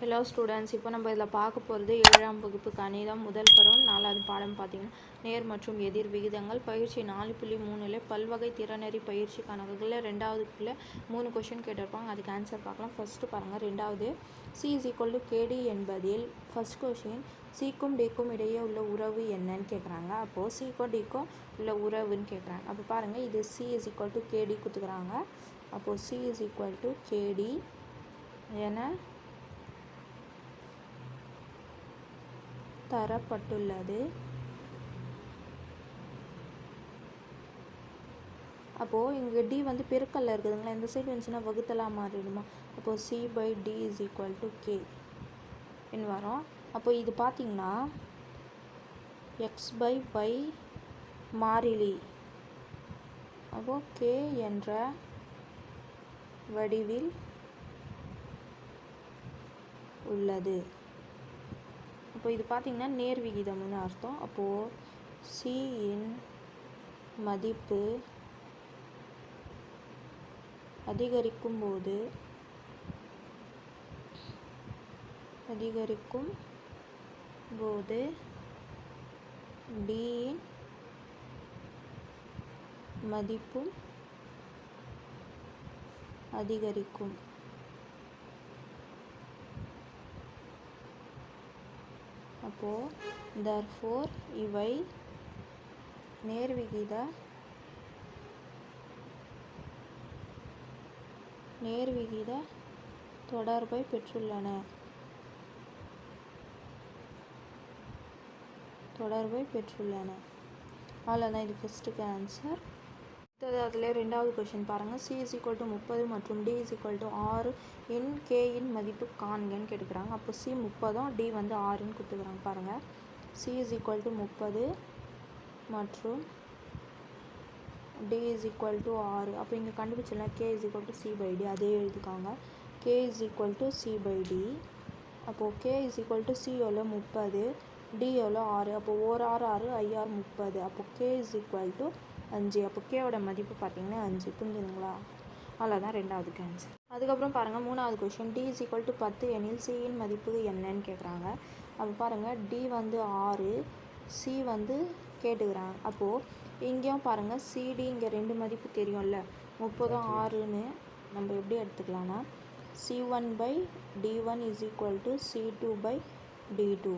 Hello students இப்போ நம்ம இதில் பார்க்க போகிறது ஏழாம் வகுப்பு கணிதம் முதல் பருவம் நாலாவது பாடம் பார்த்தீங்கன்னா நேர் மற்றும் எதிர் விகிதங்கள் பயிற்சி நாலு புள்ளி மூணில் பல்வகை திறனறி பயிற்சி கணக்குகளில் ரெண்டாவதுக்குள்ளே மூணு கொஷின் கேட்டிருப்பாங்க. அதுக்கு ஆன்சர் பார்க்கலாம். ஃபஸ்ட்டு பாருங்கள் ரெண்டாவது. C is equal to K என்பதில் ஃபஸ்ட் கொஷின் சிக்கும் டிக்கும் இடையே உள்ள உறவு என்னன்னு கேட்குறாங்க. அப்போது சிக்கும் டிக்கும் உள்ள உறவுன்னு கேட்குறாங்க. அப்போ பாருங்கள் இது C is equal to K கொடுத்துக்குறாங்க. அப்போது C is equal to K D தரப்பட்டுள்ளது. அப்போது இங்கே டி வந்து பெருக்கல்ல இருக்குதுங்களா? இந்த சைடு வந்துச்சுன்னா வகுத்தலாக மாறிடுமா அப்போது C by D is equal to K இன்னு வரும். அப்போ இது பார்த்தீங்கன்னா எக்ஸ் பை ஒய் மாறிலி. அப்போது கே என்ற வடிவில் உள்ளது. அப்போ இது பார்த்திங்கன்னா நேர் விகிதம்னு அர்த்தம். அப்போது சியின் மதிப்பு அதிகரிக்கும் போது அதிகரிக்கும் போது டியின் மதிப்பும் அதிகரிக்கும். அப்போது தர்ஃபோர் இவை நேர்விகித நேர்விகித தொடர்பை பெற்றுள்ளன. தொடர்பை பெற்றுள்ளன. அவ்வளோதான் இது ஃபஸ்ட்டுக்கு ஆன்சர் அடுத்தது அதில் ரெண்டாவது கொஷின் பாருங்கள் சி இஸ் ஈக்குவல் டு முப்பது மற்றும் டி இஸ் ஈக்குவல் டு ஆறு இன் கேயின் மதிப்பு காண்கன்னு கேட்டுக்கிறாங்க அப்போ சி முப்பதும் டி வந்து ஆறுன்னு கொடுத்துக்கிறாங்க பாருங்கள் சி இஸ் ஈக்குவல் டு முப்பது மற்றும் டி இஸ் ஈக்குவல் டு ஆறு. அப்போ இங்கே கண்டுபிடிச்சிடலாம். K is equal to C by D அதே எழுதிக்காங்க. K is equal to C by D அப்போது K is equal to C எவ்வளோ முப்பது. டி எவ்வளோ ஆறு. அப்போது ஓர் ஆறு ஆறு ஐஆர் முப்பது. அப்போது கே இஸ் ஈக்குவல் டு அஞ்சு. அப்போ கேவோட மதிப்பு பார்த்தீங்கன்னா அஞ்சு. புரிஞ்சுதுங்களா? அவ்வளோதான் ரெண்டாவது கேன்சர் அதுக்கப்புறம் பாருங்கள் மூணாவது question D is equal to பத்து எனில் சியின் மதிப்பு என்னன்னு கேட்குறாங்க. அப்போ பாருங்கள் டி வந்து ஆறு சி வந்து கேட்டுக்கிறாங்க. அப்போது இங்கேயும் பாருங்கள் சிடி இங்கே ரெண்டு மதிப்பு தெரியும்ல. முப்பதும் ஆறுன்னு நம்ம எப்படி எடுத்துக்கலாம்னா C one by D one is equal to C two by D two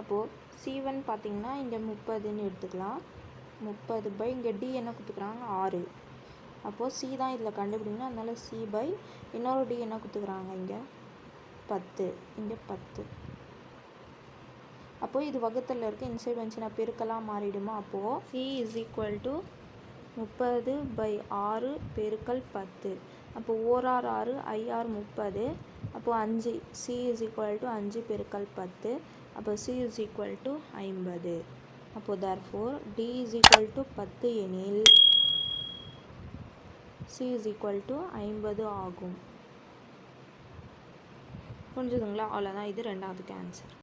அப்போது சி ஒன் பார்த்திங்கன்னா இங்கே முப்பதுன்னு எடுத்துக்கலாம். முப்பது பை இங்கே டி என்ன கொடுத்துக்குறாங்க ஆறு. அப்போது சி தான் இதில் கண்டுபிடிக்கணும். அதனால் சி பை இன்னொரு டி என்ன கொடுத்துக்குறாங்க இங்கே? பத்து. இங்கே பத்து. அப்போது இது வகுத்தில் இருக்க இன்சைட் வந்துச்சுன்னா பெருக்கெல்லாம் மாறிடுமா? அப்போது சி இஸ் ஈக்குவல் டு முப்பது பை ஆறு பெருக்கல் பத்து. அப்போது ஓரார் ஆறு ஐஆர் முப்பது. அப்போது அஞ்சு. சி இஸ் ஈக்குவல் டு அஞ்சு பெருக்கல் பத்து. அப்போ சி இஸ் ஈக்குவல் டு ஐம்பது. அப்போது therefore D is equal to பத்து எனில் சி இஸ் ஈக்குவல் டு ஐம்பது ஆகும். புரிஞ்சுதுங்களா? அவ்வளோதான் இது ரெண்டாவதுக்கு ஆன்சர்